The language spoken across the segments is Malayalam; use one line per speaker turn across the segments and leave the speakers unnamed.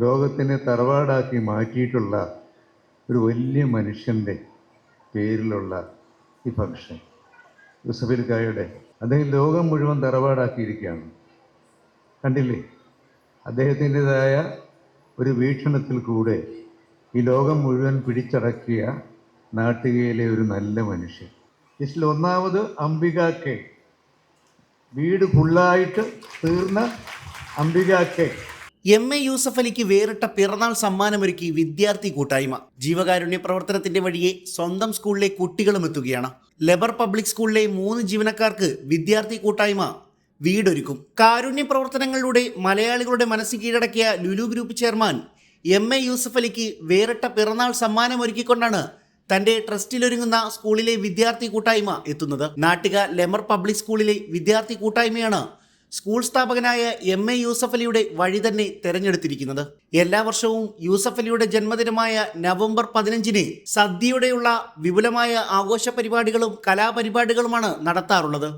ലോകത്തിനെ തറവാടാക്കി മാറ്റിയിട്ടുള്ള ഒരു വലിയ മനുഷ്യന്റെ പേരിലുള്ള ഈ ഫംഗ്ഷൻ യൂസഫിൽ കായുടെ അദ്ദേഹം ലോകം മുഴുവൻ തറവാടാക്കിയിരിക്കുകയാണ്. കണ്ടില്ലേ? അദ്ദേഹത്തിന്റെതായ ഒരു വീക്ഷണത്തിൽ കൂടെ ഈ ലോകം മുഴുവൻ പിടിച്ചടക്കിയ നാട്ടികയിലെ ഒരു നല്ല മനുഷ്യൻ. ജസ്റ്റിൽ ഒന്നാമത് അംബികാക്കെ വീട് ഫുള്ളായിട്ട് തീർന്ന അംബികാക്കെ
എം എ യൂസഫ് അലിക്ക് വേറിട്ട പിറന്നാൾ സമ്മാനമൊരുക്കി വിദ്യാർത്ഥി കൂട്ടായ്മ. ജീവകാരുണ്യ പ്രവർത്തനത്തിന്റെ വഴിയെ സ്വന്തം സ്കൂളിലെ കുട്ടികളും എത്തുകയാണ്. ലെബർ പബ്ലിക് സ്കൂളിലെ മൂന്ന് ജീവനക്കാർക്ക് വിദ്യാർത്ഥി കൂട്ടായ്മ വീടൊരുക്കും. കാരുണ്യ പ്രവർത്തനങ്ങളിലൂടെ മലയാളികളുടെ മനസ്സ് കീഴടക്കിയ Lulu group chairman M A Yusuff അലിക്ക് വേറിട്ട പിറന്നാൾ സമ്മാനമൊരുക്കിക്കൊണ്ടാണ് തന്റെ ട്രസ്റ്റിലൊരുങ്ങുന്ന സ്കൂളിലെ വിദ്യാർത്ഥി കൂട്ടായ്മ എത്തുന്നത്. നാട്ടിക ലെമർ പബ്ലിക് സ്കൂളിലെ വിദ്യാർത്ഥി കൂട്ടായ്മയാണ് സ്കൂൾ സ്ഥാപകനായ എം എ യൂസഫ് അലിയുടെ വഴി തന്നെ തെരഞ്ഞെടുത്തിരിക്കുന്നത്. എല്ലാ വർഷവും യൂസഫ് അലിയുടെ ജന്മദിനമായ നവംബർ പതിനഞ്ചിന് സദ്യയുടെയുള്ള വിപുലമായ ആഘോഷ പരിപാടികളും കലാപരിപാടികളുമാണ് നടത്താറുള്ളത്.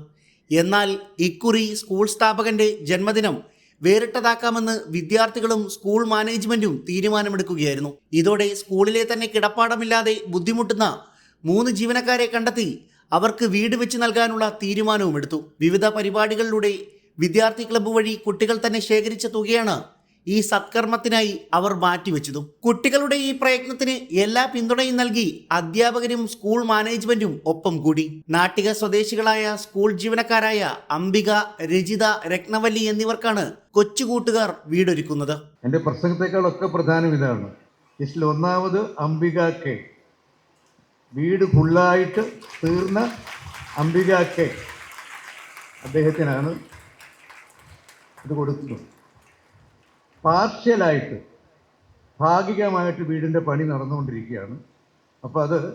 എന്നാൽ ഇക്കുറി സ്കൂൾ സ്ഥാപകന്റെ ജന്മദിനം വേറിട്ടതാക്കാമെന്ന് വിദ്യാർത്ഥികളും സ്കൂൾ മാനേജ്മെന്റും തീരുമാനമെടുക്കുകയായിരുന്നു. ഇതോടെ സ്കൂളിലെ തന്നെ കിടപ്പാടമില്ലാതെ ബുദ്ധിമുട്ടുന്ന മൂന്ന് ജീവനക്കാരെ കണ്ടെത്തി അവർക്ക് വീട് വെച്ച് നൽകാനുള്ള തീരുമാനവും എടുത്തു വിവിധ പരിപാടികളിലൂടെ വിദ്യാർത്ഥി ക്ലബ്ബ് വഴി കുട്ടികൾ തന്നെ ശേഖരിച്ച തുകയാണ് ഈ സത്കർമ്മത്തിനായി അവർ മാറ്റിവെച്ചതും. കുട്ടികളുടെ ഈ പ്രയത്നത്തിന് എല്ലാ പിന്തുണയും നൽകി അധ്യാപകരും സ്കൂൾ മാനേജ്മെന്റും ഒപ്പം കൂടി. നാട്ടിക സ്വദേശികളായ സ്കൂൾ ജീവനക്കാരായ അംബിക രജിത രത്നവല്ലി എന്നിവർക്കാണ് കൊച്ചുകൂട്ടുകാർ വീടൊരുക്കുന്നത്.
എന്റെ പ്രസംഗത്തെക്കാളൊക്കെ പ്രധാനം ഇതാണ്. ലിസ്റ്റിൽ ഒന്നാമത് കെ. വീട് ഫുള്ളായിട്ട് തീർന്ന അംബിക കെ. അദ്ദേഹത്തിനാണ് ഇത് കൊടുക്കുന്നത് പാർഷ്യലായിട്ട് ഭാഗികമായിട്ട് വീടിന്റെ പണി നടന്നുകൊണ്ടിരിക്കുകയാണ്. അപ്പോൾ അത്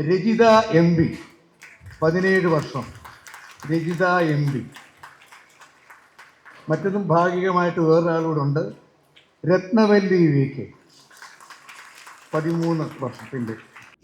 രജിത എം പി പതിനേഴ് വർഷം. Rajitha M P. മറ്റതും ഭാഗികമായിട്ട് വേറൊരാളോടുണ്ട്. Ratnavalli V K. പതിമൂന്ന് വർഷത്തിന്റെ.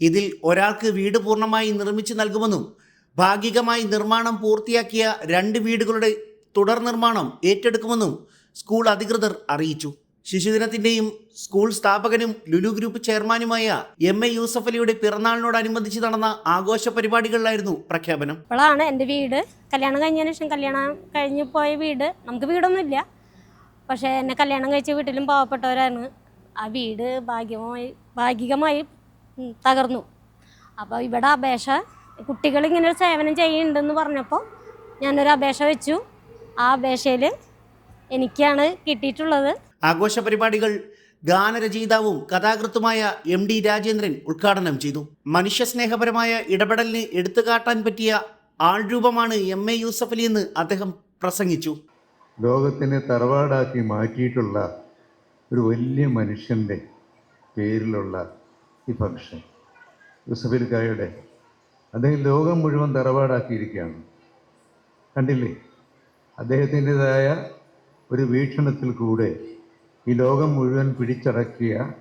ഇതിൽ ഒരാൾക്ക് വീട് പൂർണമായി നിർമ്മിച്ചു നൽകുമെന്നും ഭാഗികമായി നിർമ്മാണം പൂർത്തിയാക്കിയ രണ്ട് വീടുകളുടെ തുടർ നിർമ്മാണം ഏറ്റെടുക്കുമെന്നും സ്കൂൾ അധികൃതർ അറിയിച്ചു. ശിശുദിനത്തിന്റെയും സ്കൂൾ സ്ഥാപകനും ലുലു ഗ്രൂപ്പ് ചെയർമാനുമായ എം എ യൂസഫ് അലിയുടെ പിറന്നാളിനോടനുബന്ധിച്ച് നടന്ന ആഘോഷ പരിപാടികളിലായിരുന്നു പ്രഖ്യാപനം.
ഇപ്പോഴാണ് എന്റെ വീട്. കല്യാണം കഴിഞ്ഞതിന് ശേഷം കല്യാണം കഴിഞ്ഞു പോയ വീട്. നമുക്ക് വീടൊന്നുമില്ല. പക്ഷേ എന്നെ കല്യാണം കഴിച്ച വീട്ടിലും പാവപ്പെട്ടവരാണ്. ആ വീട് ഭാഗ്യമായി ഭാഗികമായി തകർന്നു. അപ്പോൾ ഇവിടെ അപേക്ഷ കുട്ടികൾ ഇങ്ങനെ ഒരു സേവനം ചെയ്യുന്നുണ്ടെന്ന് പറഞ്ഞപ്പോൾ ഞാനൊരു അപേക്ഷ വെച്ചു. ആ അപേക്ഷയിൽ എനിക്കാണ് കിട്ടിയിട്ടുള്ളത്.
ആഘോഷ പരിപാടികൾ ഗാനരചയിതാവും കഥാകൃത്തുമായ എം ഡി രാജേന്ദ്രൻ ഉദ്ഘാടനം ചെയ്തു. മനുഷ്യസ്നേഹപരമായ ഇടപെടലിന് എടുത്തുകാട്ടാൻ പറ്റിയ ആൾരൂപമാണ് എം എ യൂസഫ് അലി എന്ന് അദ്ദേഹം പ്രസംഗിച്ചു.
ലോകത്തിനെ തറവാടാക്കി മാറ്റിയിട്ടുള്ള ഒരു വലിയ മനുഷ്യന്റെ പേരിലുള്ള ഈ ഫംഗ്ഷൻ. യൂസഫലിക്കായുടെ കായുടെ അദ്ദേഹം ലോകം മുഴുവൻ തറവാടാക്കിയിരിക്കുകയാണ്. കണ്ടില്ലേ? അദ്ദേഹത്തിന്റെതായ ഒരു വീക്ഷണത്തിൽ കൂടെ ഈ ലോകം മുഴുവൻ പിടിച്ചടക്കിയ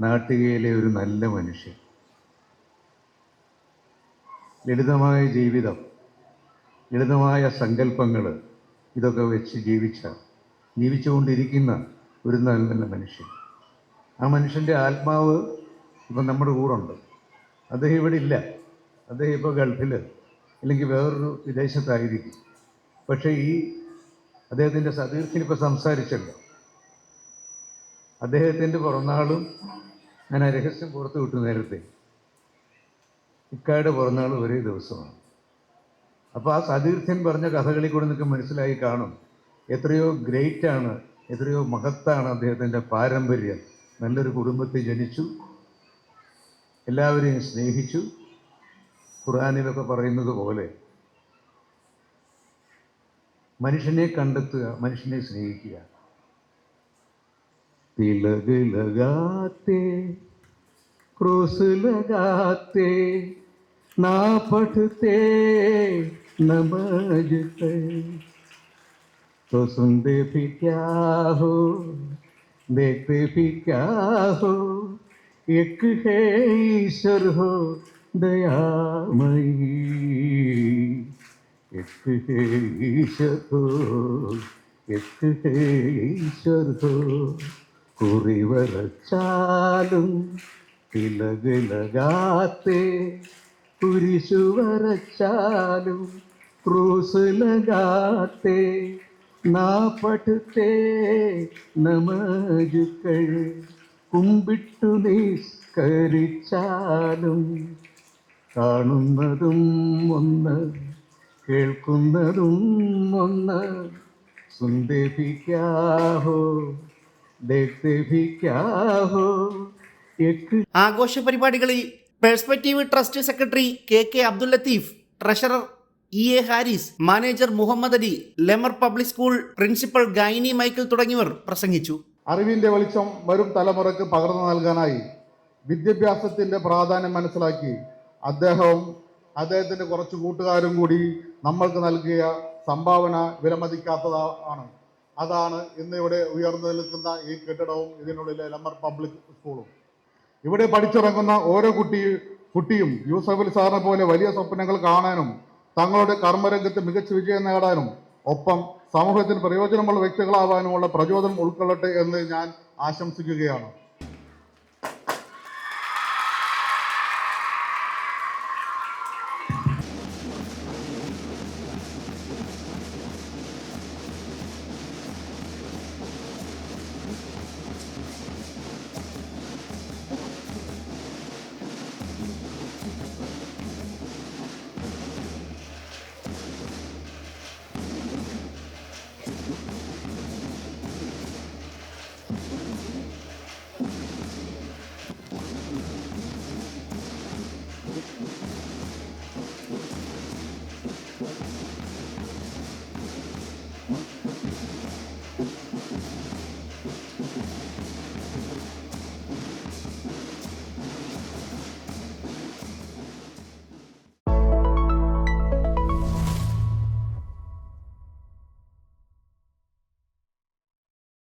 നാട്ടികയിലെ ഒരു നല്ല മനുഷ്യൻ. ലളിതമായ ജീവിതം ലളിതമായ സങ്കല്പങ്ങൾ ഇതൊക്കെ വെച്ച് ജീവിച്ച ജീവിച്ചുകൊണ്ടിരിക്കുന്ന ഒരു നല്ല മനുഷ്യൻ. ആ മനുഷ്യന്റെ ആത്മാവ് ഇപ്പം നമ്മുടെ കൂറുണ്ട് അദ്ദേഹം ഇവിടെ ഇല്ല. അദ്ദേഹം ഇപ്പോൾ ഗൾഫിൽ അല്ലെങ്കിൽ വേറൊരു വിദേശത്തായിരിക്കും. പക്ഷേ ഈ അദ്ദേഹത്തിന്റെ സതീർത്തിനിപ്പോൾ സംസാരിച്ചല്ലോ. അദ്ദേഹത്തിന്റെ പിറന്നാളും ഞാൻ ആ രഹസ്യം പുറത്തു വിട്ടു നേരത്തെ. ഇക്കായുടെ പിറന്നാൾ ഒരേ ദിവസമാണ്. അപ്പോൾ ആ സതീർത്ഥ്യൻ പറഞ്ഞ കഥകളിൽ കൂടെ നിങ്ങൾക്ക് മനസ്സിലായി കാണും. എത്രയോ ഗ്രേറ്റ് ആണ് എത്രയോ മഹത്താണ് അദ്ദേഹത്തിന്റെ പാരമ്പര്യം. നല്ലൊരു കുടുംബത്തിൽ ജനിച്ചു. എല്ലാവരെയും സ്നേഹിച്ചു. ഖുറാനിലൊക്കെ പറയുന്നത് പോലെ മനുഷ്യനെ കണ്ടെത്തുക മനുഷ്യനെ സ്നേഹിക്കുക തിലക് ലഗാത്തെ ക്രോസ് ലഗാത്തെ ना पढ़ते नमाज पे तो सुनते भी क्या हो देखते भी क्या हो एक है ईश्वर हो दयामयी എട്ട് ഹേ കുരിശു വരച്ചാലും ക്രൂസിലകാത്തെ നാ പടുത്തേ നമുക്കൾ കുമ്പിട്ടു നിസ്കരിച്ചാലും കാണുന്നതും ഒന്ന് കേൾക്കുന്നതും ഒന്ന് സുന്ദരിക്കാഹോ ദേഖിക്കാഹോ എക്ക്
ആഘോഷ പരിപാടികളിൽ perspective trust secretary K K Abdul Latheef treasurer E A Haris manager Muhammad Ali Lemer public school principal Gainy Michael തുടങ്ങിയവർ പ്രസംഗിച്ചു.
അറിവിന്റെ വെളിച്ചം വരും തലമുറയ്ക്ക് പകർന്നു നൽകാനായി വിദ്യാഭ്യാസത്തിന്റെ പ്രാധാന്യം മനസ്സിലാക്കി അദ്ദേഹവും അദ്ദേഹത്തിന്റെ കുറച്ച് കൂട്ടുകാരും കൂടി നമ്മൾക്ക് നൽകിയ സംഭാവന വിലമതിക്കാത്തതാണ് അതാണ് ഇന്ന് ഇവിടെ ഉയർന്നു നിൽക്കുന്ന ഈ കെട്ടിടവും ഇതിനുള്ളിലെ ലമ്മർ പബ്ലിക് സ്കൂളും ഇവിടെ പഠിച്ചിറങ്ങുന്ന ഓരോ കുട്ടി കുട്ടിയും യൂസഫലി സാറിനെ പോലെ വലിയ സ്വപ്നങ്ങൾ കാണാനും തങ്ങളുടെ കർമ്മരംഗത്ത് മികച്ച വിജയം നേടാനും ഒപ്പം സമൂഹത്തിന് പ്രയോജനമുള്ള വ്യക്തികളാവാനുമുള്ള പ്രചോദനം ഉൾക്കൊള്ളട്ടെ എന്ന് ഞാൻ ആശംസിക്കുകയാണ്. Thank you.